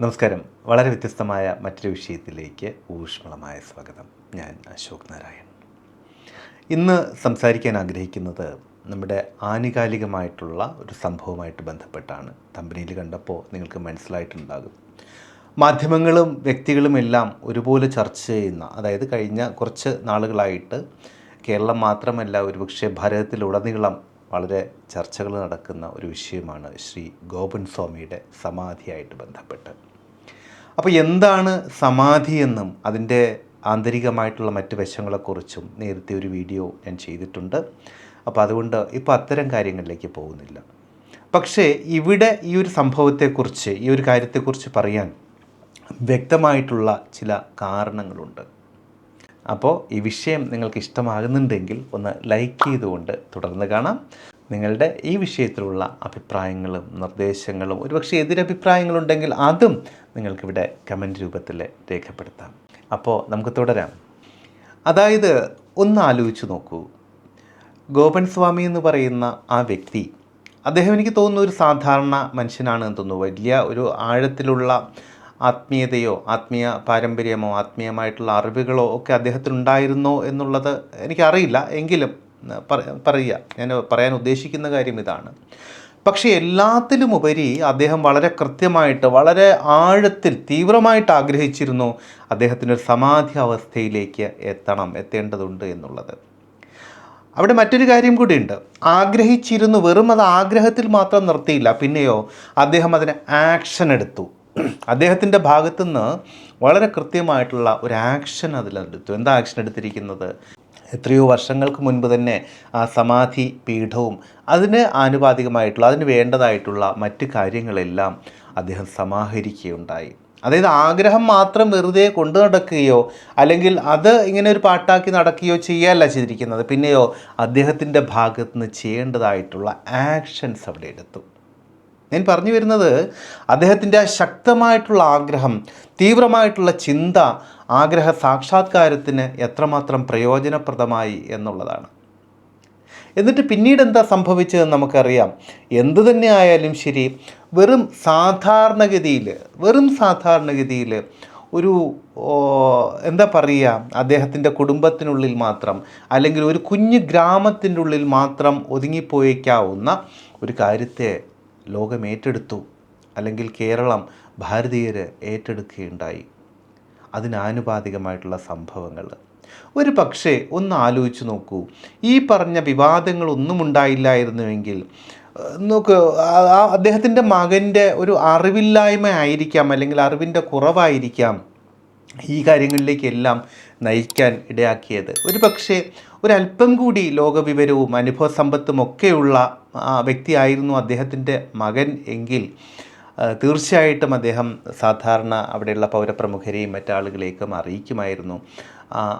നമസ്കാരം. വളരെ വ്യത്യസ്തമായ മറ്റൊരു വിഷയത്തിലേക്ക് ഊഷ്മളമായ സ്വാഗതം. ഞാൻ അശോക് നാരായൺ. ഇന്ന് സംസാരിക്കാൻ ആഗ്രഹിക്കുന്നത് നമ്മുടെ ആനുകാലികമായിട്ടുള്ള ഒരു സംഭവമായിട്ട് ബന്ധപ്പെട്ടാണ്. തമ്പനിയിൽ കണ്ടപ്പോൾ നിങ്ങൾക്ക് മനസ്സിലായിട്ടുണ്ടാകും. മാധ്യമങ്ങളും വ്യക്തികളും എല്ലാം ഒരുപോലെ ചർച്ച ചെയ്യുന്ന അതായത് കഴിഞ്ഞ കുറച്ച് നാളുകളായിട്ട് കേരളം മാത്രമല്ല ഒരുപക്ഷെ ഭാരതത്തിലുടനീളം വളരെ ചർച്ചകൾ നടക്കുന്ന ഒരു വിഷയമാണ് ശ്രീ ഗോപൻ സ്വാമിയുടെ സമാധിയായിട്ട് ബന്ധപ്പെട്ട്. അപ്പോൾ എന്താണ് സമാധി എന്നും അതിന്റെ ആന്തരികമായിട്ടുള്ള മറ്റ് വശങ്ങളെക്കുറിച്ചും നേരത്തെ ഒരു വീഡിയോ ഞാൻ ചെയ്തിട്ടുണ്ട്. അപ്പോൾ അതുകൊണ്ട് ഇപ്പോൾ അത്തരം കാര്യങ്ങളിലേക്ക് പോകുന്നില്ല. പക്ഷേ ഇവിടെ ഈ ഒരു സംഭവത്തെക്കുറിച്ച് ഈ ഒരു കാര്യത്തെക്കുറിച്ച് പറയാൻ വ്യക്തമായിട്ടുള്ള ചില കാരണങ്ങളുണ്ട്. അപ്പോൾ ഈ വിഷയം നിങ്ങൾക്ക് ഇഷ്ടമാകുന്നുണ്ടെങ്കിൽ ഒന്ന് ലൈക്ക് ചെയ്തുകൊണ്ട് തുടർന്ന് കാണാം. നിങ്ങളുടെ ഈ വിഷയത്തിലുള്ള അഭിപ്രായങ്ങളും നിർദ്ദേശങ്ങളും ഒരുപക്ഷെ എതിരഭിപ്രായങ്ങളുണ്ടെങ്കിൽ അതും നിങ്ങൾക്കിവിടെ കമന്റ് രൂപത്തിൽ രേഖപ്പെടുത്താം. അപ്പോൾ നമുക്ക് തുടരാം. അതായത് ഒന്ന് ആലോചിച്ച് നോക്കൂ. ഗോപൻ സ്വാമി എന്ന് പറയുന്ന ആ വ്യക്തി അദ്ദേഹം എനിക്ക് തോന്നുന്ന ഒരു സാധാരണ മനുഷ്യനാണെന്ന് തോന്നുന്നു. വലിയ ഒരു ആഴത്തിലുള്ള ആത്മീയതയോ ആത്മീയ പാരമ്പര്യമോ ആത്മീയമായിട്ടുള്ള അറിവുകളോ ഒക്കെ അദ്ദേഹത്തിനുണ്ടായിരുന്നോ എന്നുള്ളത് എനിക്കറിയില്ല. എങ്കിലും പറ- പറയുക. ഞാൻ പറയാൻ ഉദ്ദേശിക്കുന്ന കാര്യം ഇതാണ്. പക്ഷേ എല്ലാത്തിലുമുപരി അദ്ദേഹം വളരെ കൃത്യമായിട്ട് വളരെ ആഴത്തിൽ തീവ്രമായിട്ട് ആഗ്രഹിച്ചിരുന്നു അദ്ദേഹത്തിന്റെ സമാധി അവസ്ഥയിലേക്ക് എത്തണം എത്തേണ്ടതുണ്ട് എന്നുള്ളത്. അവിടെ മറ്റൊരു കാര്യം കൂടിയുണ്ട്. ആഗ്രഹിച്ചിരുന്നു വെറും അത് ആഗ്രഹത്തിൽ മാത്രം നിർത്തിയില്ല. പിന്നെയോ അദ്ദേഹം അതിന് ആക്ഷൻ എടുത്തു. അദ്ദേഹത്തിന്റെ ഭാഗത്തുനിന്ന് വളരെ കൃത്യമായിട്ടുള്ള ഒരു ആക്ഷൻ അതിലെടുത്തു. എന്താ ആക്ഷൻ എടുത്തിരിക്കുന്നത്? എത്രയോ വർഷങ്ങൾക്ക് മുൻപ് തന്നെ ആ സമാധി പീഠവും അതിന് ആനുപാതികമായിട്ടുള്ള അതിന് വേണ്ടതായിട്ടുള്ള മറ്റ് കാര്യങ്ങളെല്ലാം അദ്ദേഹം സമാഹരിക്കുകയുണ്ടായി. അതായത് ആഗ്രഹം മാത്രം വെറുതെ കൊണ്ടു നടക്കുകയോ അല്ലെങ്കിൽ അത് ഇങ്ങനെ ഒരു പാട്ടാക്കി നടക്കുകയോ ചെയ്യല്ല ചെയ്തിരിക്കുന്നത്. പിന്നെയോ അദ്ദേഹത്തിന്റെ ഭാഗത്ത് നിന്ന് ചെയ്യേണ്ടതായിട്ടുള്ള ആക്ഷൻസ് അവിടെ എടുത്തു. ഞാൻ പറഞ്ഞു വരുന്നത് അദ്ദേഹത്തിന്റെ ശക്തമായിട്ടുള്ള ആഗ്രഹം തീവ്രമായിട്ടുള്ള ചിന്ത ആഗ്രഹ സാക്ഷാത്കാരത്തിന് എത്രമാത്രം പ്രയോജനപ്രദമായി എന്നുള്ളതാണ്. എന്നിട്ട് പിന്നീട് എന്താ സംഭവിച്ചതെന്ന് നമുക്കറിയാം. എന്തു തന്നെ ആയാലും ശരി വെറും സാധാരണഗതിയിൽ വെറും സാധാരണഗതിയിൽ ഒരു എന്താ പറയുക അദ്ദേഹത്തിന്റെ കുടുംബത്തിനുള്ളിൽ മാത്രം അല്ലെങ്കിൽ ഒരു കുഞ്ഞു ഗ്രാമത്തിന്റെ ഉള്ളിൽ മാത്രം ഒതുങ്ങിപ്പോയേക്കാവുന്ന ഒരു കാര്യത്തെ ലോകം ഏറ്റെടുത്തു അല്ലെങ്കിൽ കേരളം ഭാരതീയർ ഏറ്റെടുക്കുകയുണ്ടായി. അതിനാനുപാതികമായിട്ടുള്ള സംഭവങ്ങൾ. ഒരു പക്ഷേ ഒന്ന് ആലോചിച്ച് നോക്കൂ. ഈ പറഞ്ഞ വിവാദങ്ങളൊന്നും ഉണ്ടായില്ലായിരുന്നുവെങ്കിൽ നോക്ക് അദ്ദേഹത്തിന്റെ മകന്റെ ഒരു അറിവില്ലായ്മ ആയിരിക്കാം അല്ലെങ്കിൽ അറിവിന്റെ കുറവായിരിക്കാം ഈ കാര്യങ്ങളിലേക്കെല്ലാം നയിക്കാൻ ഇടയാക്കിയത്. ഒരു പക്ഷേ ഒരല്പം കൂടി ലോകവിവരവും അനുഭവ സമ്പത്തും ഒക്കെയുള്ള വ്യക്തിയായിരുന്നു അദ്ദേഹത്തിന്റെ മകൻ എങ്കിൽ തീർച്ചയായിട്ടും അദ്ദേഹം സാധാരണ അവിടെയുള്ള പൗരപ്രമുഖരെയും മറ്റാളുകളെയൊക്കെ അറിയിക്കുമായിരുന്നു.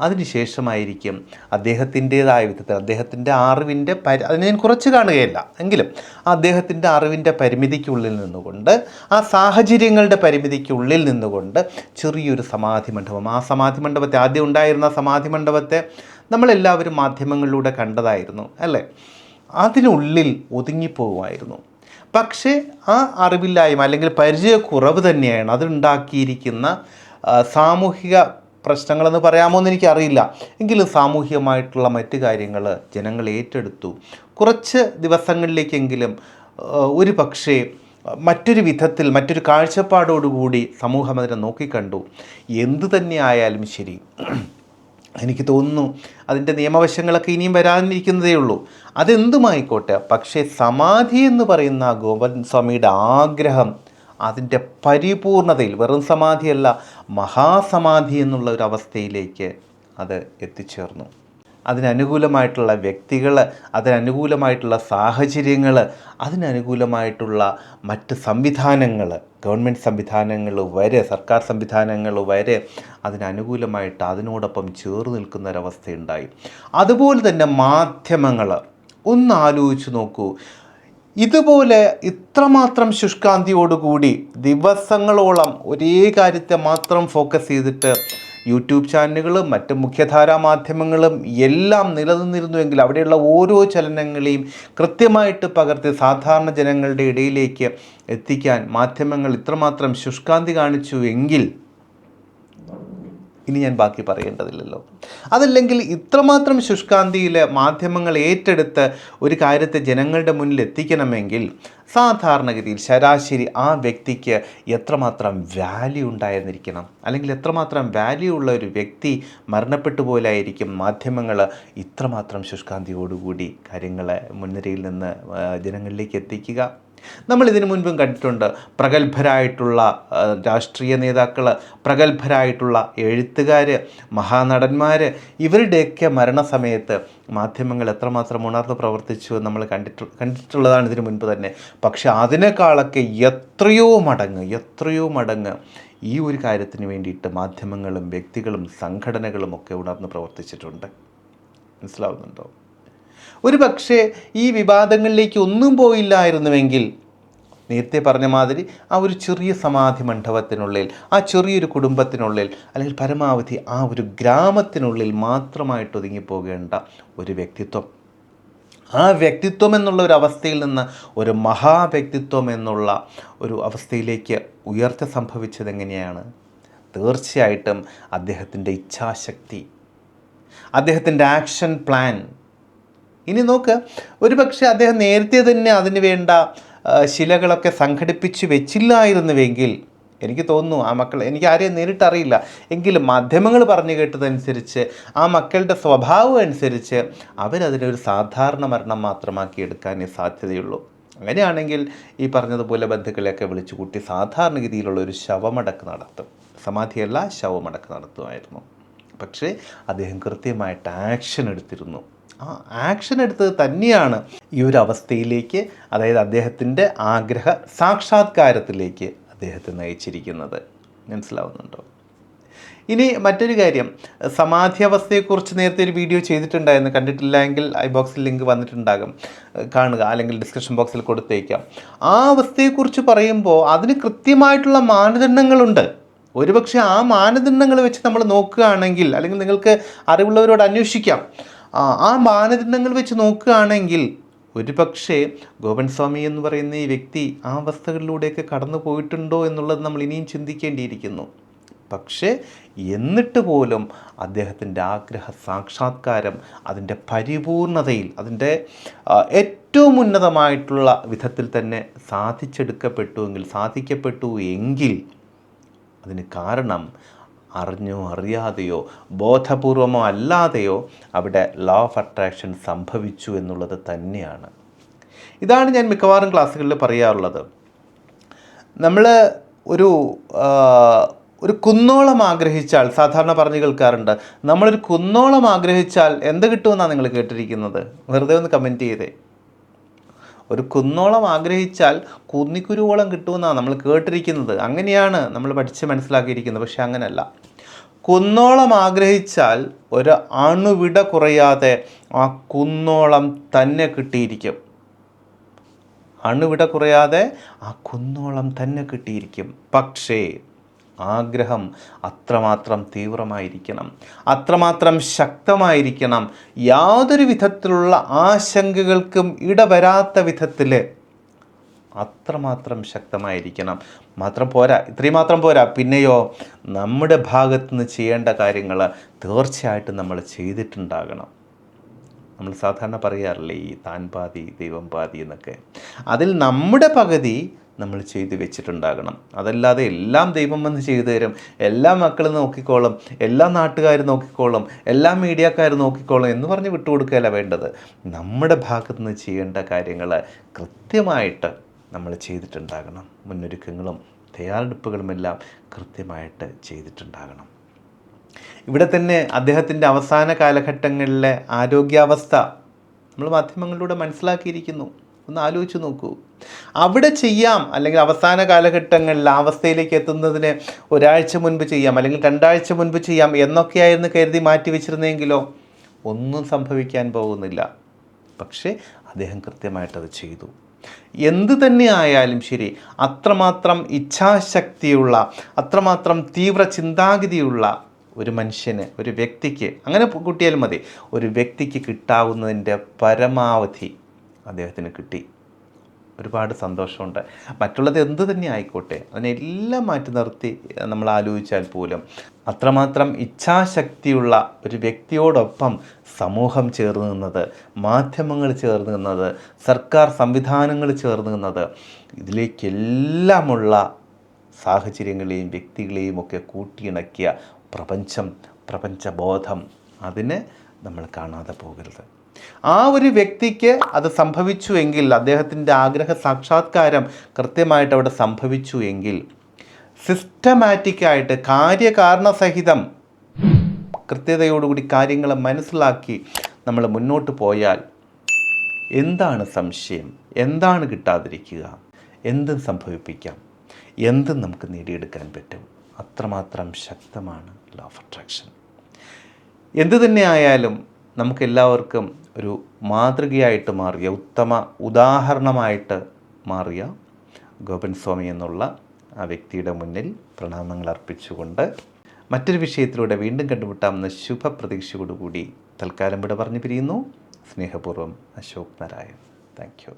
അതിനുശേഷമായിരിക്കും അദ്ദേഹത്തിന്റേതായ വിധത്തിൽ അദ്ദേഹത്തിന്റെ അറിവിന്റെ പരി അതിനെ ഞാൻ കുറച്ച് കാണുകയല്ല എങ്കിലും അദ്ദേഹത്തിന്റെ അറിവിന്റെ പരിമിതിക്കുള്ളിൽ നിന്നുകൊണ്ട് ആ സാഹചര്യങ്ങളുടെ പരിമിതിക്കുള്ളിൽ നിന്നുകൊണ്ട് ചെറിയൊരു സമാധി മണ്ഡപം ആ സമാധി മണ്ഡപത്തെ ആദ്യം ഉണ്ടായിരുന്ന സമാധി മണ്ഡപത്തെ നമ്മളെല്ലാവരും മാധ്യമങ്ങളിലൂടെ കണ്ടതായിരുന്നു അല്ലേ? അതിനുള്ളിൽ ഒതുങ്ങിപ്പോകുമായിരുന്നു. പക്ഷേ ആ അറിവില്ലായ്മ അല്ലെങ്കിൽ പരിചയക്കുറവ് തന്നെയാണ് അതുണ്ടാക്കിയിരിക്കുന്ന സാമൂഹിക പ്രശ്നങ്ങളെന്ന് പറയാമോ എന്ന് എനിക്കറിയില്ല. എങ്കിലും സാമൂഹികമായിട്ടുള്ള മറ്റ് കാര്യങ്ങൾ ജനങ്ങൾ ഏറ്റെടുത്തു. കുറച്ച് ദിവസങ്ങളിലേക്കെങ്കിലും ഒരു പക്ഷേ മറ്റൊരു വിധത്തിൽ മറ്റൊരു കാഴ്ചപ്പാടോടുകൂടി സമൂഹം അതിനെ നോക്കിക്കണ്ടു. എന്തു തന്നെ ആയാലും ശരി എനിക്ക് തോന്നുന്നു അതിന്റെ നിയമവശങ്ങളൊക്കെ ഇനിയും വരാനിരിക്കുന്നതേ ഉള്ളൂ. അതെന്തുമായിക്കോട്ടെ പക്ഷേ സമാധി എന്ന് പറയുന്ന ഗോപൻ സ്വാമിയുടെ ആഗ്രഹം അതിന്റെ പരിപൂർണതയിൽ വെറും സമാധിയല്ല മഹാസമാധി എന്നുള്ള ഒരു അവസ്ഥയിലേക്ക് അത് എത്തിച്ചേർന്നു. അതിനനുകൂലമായിട്ടുള്ള വ്യക്തികൾ അതിനനുകൂലമായിട്ടുള്ള സാഹചര്യങ്ങൾ അതിനനുകൂലമായിട്ടുള്ള മറ്റ് സംവിധാനങ്ങൾ ഗവൺമെന്റ് സംവിധാനങ്ങൾ വരെ സർക്കാർ സംവിധാനങ്ങൾ വരെ അതിനനുകൂലമായിട്ട് അതിനോടൊപ്പം ചേർന്ന് നിൽക്കുന്നൊരവസ്ഥയുണ്ടായി. അതുപോലെ തന്നെ മാധ്യമങ്ങൾ. ഒന്ന് ആലോചിച്ച് നോക്കൂ. ഇതുപോലെ ഇത്രമാത്രം ശുഷ്കാന്തിയോടുകൂടി ദിവസങ്ങളോളം ഒരേ കാര്യത്തെ മാത്രം ഫോക്കസ് ചെയ്തിട്ട് യൂട്യൂബ് ചാനലുകളും മറ്റ് മുഖ്യധാരാ മാധ്യമങ്ങളും എല്ലാം നിലനിന്നിരുന്നുവെങ്കിൽ അവിടെയുള്ള ഓരോ ചലനങ്ങളെയും കൃത്യമായിട്ട് പകർത്തി സാധാരണ ജനങ്ങളുടെ ഇടയിലേക്ക് എത്തിക്കാൻ മാധ്യമങ്ങൾ ഇത്രമാത്രം ശുഷ്കാന്തി കാണിച്ചു എങ്കിൽ ഇനി ഞാൻ ബാക്കി പറയേണ്ടതില്ലല്ലോ. അതല്ലെങ്കിൽ ഇത്രമാത്രം ശുഷ്കാന്തിയിൽ മാധ്യമങ്ങൾ ഏറ്റെടുത്ത് ഒരു കാര്യത്തെ ജനങ്ങളുടെ മുന്നിൽ എത്തിക്കണമെങ്കിൽ സാധാരണഗതിയിൽ ശരാശരി ആ വ്യക്തിക്ക് എത്രമാത്രം വാല്യൂ ഉണ്ടായിരുന്നിരിക്കണം. അല്ലെങ്കിൽ എത്രമാത്രം വാല്യൂ ഉള്ള ഒരു വ്യക്തി മരണപ്പെട്ടു പോലായിരിക്കും മാധ്യമങ്ങൾ ഇത്രമാത്രം ശുഷ്കാന്തിയോടുകൂടി കാര്യങ്ങളെ മുൻനിരയിൽ നിന്ന് ജനങ്ങളിലേക്ക് എത്തിക്കുക. നമ്മൾ ഇതിനു മുൻപും കണ്ടിട്ടുണ്ട്. പ്രഗത്ഭരായിട്ടുള്ള രാഷ്ട്രീയ നേതാക്കൾ പ്രഗത്ഭരായിട്ടുള്ള എഴുത്തുകാർ മഹാനടന്മാർ ഇവരുടെയൊക്കെ മരണസമയത്ത് മാധ്യമങ്ങൾ എത്രമാത്രം ഉണർന്ന് പ്രവർത്തിച്ചു നമ്മൾ കണ്ടിട്ടു കണ്ടിട്ടുള്ളതാണ് ഇതിനു മുൻപ് തന്നെ. പക്ഷെ അതിനേക്കാളൊക്കെ എത്രയോ മടങ്ങ് എത്രയോ മടങ്ങ് ഈ ഒരു കാര്യത്തിന് വേണ്ടിയിട്ട് മാധ്യമങ്ങളും വ്യക്തികളും സംഘടനകളും ഒക്കെ ഉണർന്ന് പ്രവർത്തിച്ചിട്ടുണ്ട്. മനസ്സിലാവുന്നുണ്ടോ? ഒരു പക്ഷേ ഈ വിവാദങ്ങളിലേക്ക് ഒന്നും പോയില്ലായിരുന്നുവെങ്കിൽ നേരത്തെ പറഞ്ഞ മാതിരി ആ ഒരു ചെറിയ സമാധി മണ്ഡപത്തിനുള്ളിൽ ആ ചെറിയൊരു കുടുംബത്തിനുള്ളിൽ അല്ലെങ്കിൽ പരമാവധി ആ ഒരു ഗ്രാമത്തിനുള്ളിൽ മാത്രമായിട്ട് ഒതുങ്ങിപ്പോകേണ്ട ഒരു വ്യക്തിത്വം. ആ വ്യക്തിത്വം എന്നുള്ള ഒരു അവസ്ഥയിൽ നിന്ന് ഒരു മഹാവ്യക്തിത്വം എന്നുള്ള ഒരു അവസ്ഥയിലേക്ക് ഉയർച്ച സംഭവിച്ചത് എങ്ങനെയാണ്? തീർച്ചയായിട്ടും അദ്ദേഹത്തിന്റെ ഇച്ഛാശക്തി അദ്ദേഹത്തിന്റെ ആക്ഷൻ പ്ലാൻ ഇനി നോക്ക് ഒരു പക്ഷേ അദ്ദേഹം നേരത്തെ തന്നെ അതിന് വേണ്ട ശിലകളൊക്കെ സംഘടിപ്പിച്ച് വെച്ചില്ലായിരുന്നുവെങ്കിൽ എനിക്ക് തോന്നുന്നു ആ മക്കൾ എനിക്ക് ആരെയും നേരിട്ടറിയില്ല. എങ്കിലും മാധ്യമങ്ങൾ പറഞ്ഞു കേട്ടതനുസരിച്ച് ആ മക്കളുടെ സ്വഭാവം അനുസരിച്ച് അവരതിനൊരു സാധാരണ മരണം മാത്രമാക്കി എടുക്കാനേ സാധ്യതയുള്ളൂ. അങ്ങനെയാണെങ്കിൽ ഈ പറഞ്ഞതുപോലെ ബന്ധുക്കളെയൊക്കെ വിളിച്ചു കൂട്ടി സാധാരണഗതിയിലുള്ള ഒരു ശവമടക്ക് നടത്തും. സമാധിയല്ല ശവമടക്ക് നടത്തുമായിരുന്നു. പക്ഷേ അദ്ദേഹം കൃത്യമായിട്ട് ആക്ഷൻ എടുത്തിരുന്നു. ആ ആക്ഷൻ എടുത്തത് തന്നെയാണ് ഈ ഒരു അവസ്ഥയിലേക്ക് അതായത് അദ്ദേഹത്തിന്റെ ആഗ്രഹ സാക്ഷാത്കാരത്തിലേക്ക് അദ്ദേഹത്തെ നയിച്ചിരിക്കുന്നത്. മനസ്സിലാവുന്നുണ്ടോ? ഇനി മറ്റൊരു കാര്യം സമാധി അവസ്ഥയെക്കുറിച്ച് നേരത്തെ ഒരു വീഡിയോ ചെയ്തിട്ടുണ്ടായിരുന്നു. കണ്ടിട്ടില്ല എങ്കിൽ ഐ ബോക്സിൽ ലിങ്ക് വന്നിട്ടുണ്ടാകും. കാണുക അല്ലെങ്കിൽ ഡിസ്ക്രിപ്ഷൻ ബോക്സിൽ കൊടുത്തേക്കാം. ആ അവസ്ഥയെക്കുറിച്ച് പറയുമ്പോൾ അതിന് കൃത്യമായിട്ടുള്ള മാനദണ്ഡങ്ങളുണ്ട്. ഒരുപക്ഷെ ആ മാനദണ്ഡങ്ങൾ വെച്ച് നമ്മൾ നോക്കുകയാണെങ്കിൽ അല്ലെങ്കിൽ നിങ്ങൾക്ക് അറിവുള്ളവരോട് അന്വേഷിക്കാം. ആ മാനദണ്ഡങ്ങൾ വെച്ച് നോക്കുകയാണെങ്കിൽ ഒരുപക്ഷെ ഗോപൻ സ്വാമി എന്ന് പറയുന്ന ഈ വ്യക്തി ആ അവസ്ഥകളിലൂടെയൊക്കെ കടന്നു പോയിട്ടുണ്ടോ എന്നുള്ളത് നമ്മൾ ഇനിയും ചിന്തിക്കേണ്ടിയിരിക്കുന്നു. പക്ഷേ എന്നിട്ട് പോലും അദ്ദേഹത്തിന്റെ ആഗ്രഹ സാക്ഷാത്കാരം അതിന്റെ പരിപൂർണതയിൽ അതിന്റെ ഏറ്റവും ഉന്നതമായിട്ടുള്ള വിധത്തിൽ തന്നെ സാധിച്ചെടുക്കപ്പെട്ടുവെങ്കിൽ സാധിക്കപ്പെട്ടു എങ്കിൽ അതിന് കാരണം അറിഞ്ഞോ അറിയാതെയോ ബോധപൂർവമോ അല്ലാതെയോ അവിടെ ലോ ഓഫ് അട്രാക്ഷൻ സംഭവിച്ചു എന്നുള്ളത് തന്നെയാണ്. ഇതാണ് ഞാൻ മിക്കവാറും ക്ലാസ്സുകളിൽ പറയാറുള്ളത്. നമ്മൾ ഒരു ഒരു കുന്നോളം ആഗ്രഹിച്ചാൽ സാധാരണ പറഞ്ഞു കേൾക്കാറുണ്ട് നമ്മളൊരു കുന്നോളം ആഗ്രഹിച്ചാൽ എന്ത് കിട്ടുമെന്നാണ് നിങ്ങൾ കേട്ടിരിക്കുന്നത്? വെറുതെ ഒന്ന് കമന്റ് ചെയ്തേ. ഒരു കുന്നോളം ആഗ്രഹിച്ചാൽ കുന്നിക്കുരുവോളം കിട്ടുമെന്നാണ് നമ്മൾ കേട്ടിരിക്കുന്നത്. അങ്ങനെയാണ് നമ്മൾ പഠിച്ച് മനസ്സിലാക്കിയിരിക്കുന്നത്. പക്ഷെ അങ്ങനെയല്ല കുന്നോളം ആഗ്രഹിച്ചാൽ ഒരു അണുവിട കുറയാതെ ആ കുന്നോളം തന്നെ കിട്ടിയിരിക്കും. അണുവിട കുറയാതെ ആ കുന്നോളം തന്നെ കിട്ടിയിരിക്കും. പക്ഷേ ആഗ്രഹം അത്രമാത്രം തീവ്രമായിരിക്കണം അത്രമാത്രം ശക്തമായിരിക്കണം. യാതൊരു വിധത്തിലുള്ള ആശങ്കകൾക്കും ഇടവരാത്ത വിധത്തിൽ അത്രമാത്രം ശക്തമായിരിക്കണം. മാത്രം പോരാ ഇത്രയും മാത്രം പോരാ. പിന്നെയോ നമ്മുടെ ഭാഗത്ത് നിന്ന് ചെയ്യേണ്ട കാര്യങ്ങൾ തീർച്ചയായിട്ടും നമ്മൾ ചെയ്തിട്ടുണ്ടാകണം. നമ്മൾ സാധാരണ പറയാറില്ലേ ഈ താൻപാതി ദൈവം പാതി എന്നൊക്കെ. അതിൽ നമ്മുടെ പകുതി നമ്മൾ ചെയ്തു വെച്ചിട്ടുണ്ടാകണം. അതല്ലാതെ എല്ലാം ദൈവം വന്ന് ചെയ്തു തരും. എല്ലാ മക്കളും നോക്കിക്കോളും. എല്ലാ നാട്ടുകാരും നോക്കിക്കോളും. എല്ലാ മീഡിയക്കാരും നോക്കിക്കോളും എന്ന് പറഞ്ഞ് വിട്ടുകൊടുക്കുകയല്ല വേണ്ടത്. നമ്മുടെ ഭാഗത്തു നിന്ന് ചെയ്യേണ്ട കാര്യങ്ങൾ കൃത്യമായിട്ട് നമ്മൾ ചെയ്തിട്ടുണ്ടാകണം. മുന്നൊരുക്കങ്ങളും തയ്യാറെടുപ്പുകളുമെല്ലാം കൃത്യമായിട്ട് ചെയ്തിട്ടുണ്ടാകണം. ഇവിടെ തന്നെ അദ്ദേഹത്തിന്റെ അവസാന കാലഘട്ടങ്ങളിലെ ആരോഗ്യാവസ്ഥ നമ്മൾ മാധ്യമങ്ങളിലൂടെ മനസ്സിലാക്കിയിരിക്കുന്നു. ഒന്ന് ആലോചിച്ച് നോക്കൂ. അവിടെ ചെയ്യാം അല്ലെങ്കിൽ അവസാന കാലഘട്ടങ്ങളിൽ ആ അവസ്ഥയിലേക്ക് എത്തുന്നതിന് ഒരാഴ്ച മുൻപ് ചെയ്യാം അല്ലെങ്കിൽ രണ്ടാഴ്ച മുൻപ് ചെയ്യാം എന്നൊക്കെയായിരുന്നു കരുതി മാറ്റി വെച്ചിരുന്നെങ്കിലോ ഒന്നും സംഭവിക്കാൻ പോകുന്നില്ല. പക്ഷേ അദ്ദേഹം കൃത്യമായിട്ടത് ചെയ്തു. എന്ത് തന്നെ ആയാലും ശരി അത്രമാത്രം ഇച്ഛാശക്തിയുള്ള അത്രമാത്രം തീവ്ര ചിന്താഗതിയുള്ള ഒരു മനുഷ്യന് ഒരു വ്യക്തിക്ക് അങ്ങനെ കൂട്ടിയാലും മതി ഒരു വ്യക്തിക്ക് കിട്ടാവുന്നതിന്റെ പരമാവധി അദ്ദേഹത്തിന് കിട്ടി. ഒരുപാട് സന്തോഷമുണ്ട്. മറ്റുള്ളത് എന്ത് തന്നെ ആയിക്കോട്ടെ അതിനെല്ലാം മാറ്റി നിർത്തി നമ്മൾ ആലോചിച്ചാൽ പോലും അത്രമാത്രം ഇച്ഛാശക്തിയുള്ള ഒരു വ്യക്തിയോടൊപ്പം സമൂഹം ചേർന്ന് നിന്നത് മാധ്യമങ്ങൾ ചേർന്ന് നിന്നത് സർക്കാർ സംവിധാനങ്ങൾ ചേർന്ന് നിന്നത് ഇതിലേക്കെല്ലാമുള്ള സാഹചര്യങ്ങളെയും വ്യക്തികളെയും ഒക്കെ കൂട്ടിയിണക്കിയ പ്രപഞ്ചം പ്രപഞ്ചബോധം അതിനെ നമ്മൾ കാണാതെ പോകരുത്. ആ ഒരു വ്യക്തിക്ക് അത് സംഭവിച്ചു എങ്കിൽ അദ്ദേഹത്തിന്റെ ആഗ്രഹ സാക്ഷാത്കാരം കൃത്യമായിട്ട് അവിടെ സംഭവിച്ചു എങ്കിൽ സിസ്റ്റമാറ്റിക്കായിട്ട് കാര്യകാരണസഹിതം കൃത്യതയോടുകൂടി കാര്യങ്ങൾ മനസ്സിലാക്കി നമ്മൾ മുന്നോട്ട് പോയാൽ എന്താണ് സംശയം? എന്താണ് കിട്ടാതിരിക്കുക? എന്തും സംഭവിപ്പിക്കാം. എന്തും നമുക്ക് നേടിയെടുക്കാൻ പറ്റും. അത്രമാത്രം ശക്തമാണ് ലോ ഓഫ് അട്രാക്ഷൻ എന്തു തന്നെ ആയാലും നമുക്കെല്ലാവർക്കും ഒരു മാതൃകയായിട്ട് മാറിയ ഉത്തമ ഉദാഹരണമായിട്ട് മാറിയ ഗോപൻ സ്വാമി എന്നുള്ള ആ വ്യക്തിയുടെ മുന്നിൽ പ്രണാമങ്ങൾ അർപ്പിച്ചുകൊണ്ട് മറ്റൊരു വിഷയത്തിലൂടെ വീണ്ടും കണ്ടുമുട്ടാമെന്ന ശുഭപ്രതീക്ഷയോടുകൂടി തൽക്കാലം ഇവിടെ പറഞ്ഞു പിരിയുന്നു സ്നേഹപൂർവം അശോക് നാരായൺ. Thank you